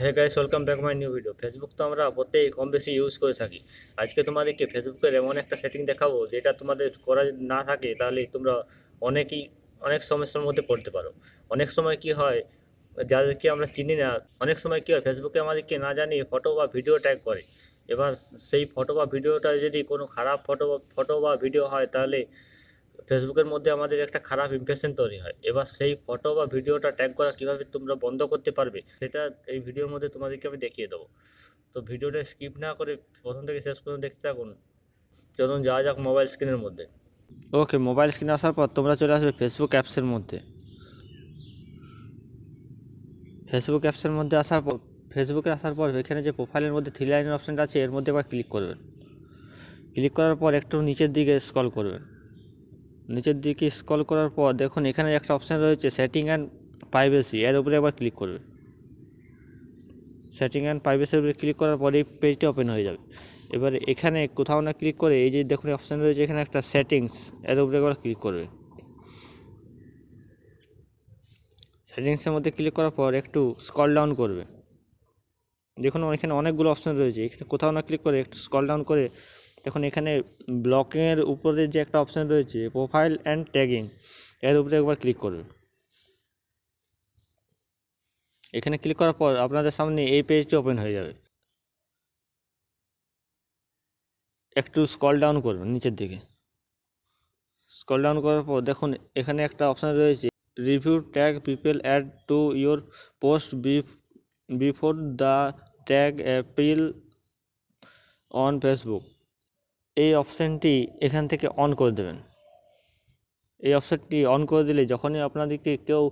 হ্যাঁ guys welcome back my new video Facebook তো আমরা প্রত্যেক কম বেশি ইউজ করে থাকি। আজকে তোমাদেরকে ফেসবুকের এমন একটা সেটিং দেখাবো, যেটা তোমাদের করা না থাকে, তাহলে তোমরা অনেকই অনেক সমস্যার মধ্যে পড়তে পারো। অনেক সময় কি হয়, যাদেরকে আমরা চিনি না, অনেক সময় কি হয় ফেসবুকে আমাদেরকে না জানিয়ে ফটো বা ভিডিও ট্যাগ করে। এবার সেই ফটো বা ভিডিওটা যদি কোনো খারাপ ফটো ফটো বা ভিডিও হয়, তাহলে ফেসবুকের মধ্যে আমাদের একটা খারাপ ইমপ্রেশন তৈরি হয়। এবার সেই ফটো বা ভিডিওটা ট্যাগ করা কীভাবে তোমরা বন্ধ করতে পারবে, সেটা এই ভিডিওর মধ্যে তোমাদেরকে আমি দেখিয়ে দেবো। তো ভিডিওটা স্কিপ না করে প্রথম থেকে শেষ পর্যন্ত দেখতে থাকুন। চলুন যাওয়া যাক মোবাইল স্ক্রিনের মধ্যে। ওকে মোবাইল স্ক্রিনে আসার পর তোমরা চলে আসবে ফেসবুক অ্যাপসের মধ্যে। ফেসবুক অ্যাপসের মধ্যে আসার পর ফেসবুকে আসার পর এখানে যে প্রোফাইলের মধ্যে থ্রি লাইনের অপশানটা আছে, এর মধ্যে একবার ক্লিক করবেন। ক্লিক করার পর একটু নিচের দিকে স্ক্রল করবেন। নিচের দিকে স্ক্রল করার পর দেখুন এখানে একটা অপশান রয়েছে সেটিং অ্যান্ড প্রাইভেসি এর উপরে একবার ক্লিক করবে। সেটিং অ্যান্ড প্রাইভেসির উপরে ক্লিক করার পর এই পেজটি ওপেন হয়ে যাবে। এবার এখানে কোথাও না ক্লিক করে এই যে দেখুন অপশান রয়েছে, এখানে একটা সেটিংস এর উপরে একবার ক্লিক করবে। সেটিংসের মধ্যে ক্লিক করার পর একটু স্কল ডাউন করবে। দেখুন এখানে অনেকগুলো অপশান রয়েছে, এখানে কোথাও না ক্লিক করে একটু স্কল ডাউন করে দেখুন, এখানে ব্লকিংয়ের উপরে যে একটা অপশান রয়েছে প্রোফাইল অ্যান্ড ট্যাগিং এর উপরে একবার ক্লিক করবে এখানে ক্লিক করার পর আপনাদের সামনে এই পেজটি ওপেন হয়ে যাবে। একটু স্কল ডাউন করবেন নিচের দিকে। স্কল ডাউন করার পর দেখুন, এখানে একটা অপশান রয়েছে review tag people add to your post before the tag appeal on Facebook এই অপশানটি এখান থেকে অন করে দেবেন। এই অপশানটি অন করে দিলে যখনই আপনাদেরকে কেউ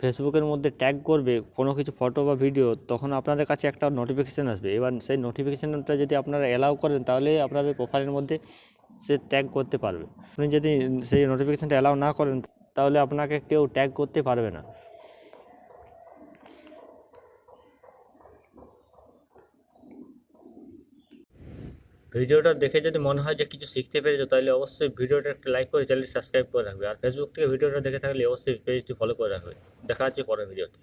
ফেসবুকের মধ্যে ট্যাগ করবে, কোনো কিছু ফটো বা ভিডিও তখন আপনাদের কাছে একটা নোটিফিকেশান আসবে। এবার সেই নোটিফিকেশানটা যদি আপনারা অ্যালাউ করেন, তাহলে আপনাদের প্রোফাইলের মধ্যে সে ট্যাগ করতে পারবে। আপনি যদি সেই নোটিফিকেশানটা অ্যালাউ না করেন, তাহলে আপনাকে কেউ ট্যাগ করতে পারবে না। ভিডিওটা দেখে যদি মনে হয় যে কিছু শিখতে পেরেছ, তাহলে অবশ্যই ভিডিওটা একটা লাইক করে চ্যানেলটি সাবস্ক্রাইব করে রাখবে। আর ফেসবুক থেকে ভিডিওটা দেখে থাকলে অবশ্যই পেজটি ফলো করে রাখবে। দেখা যাচ্ছে পরের ভিডিওতে।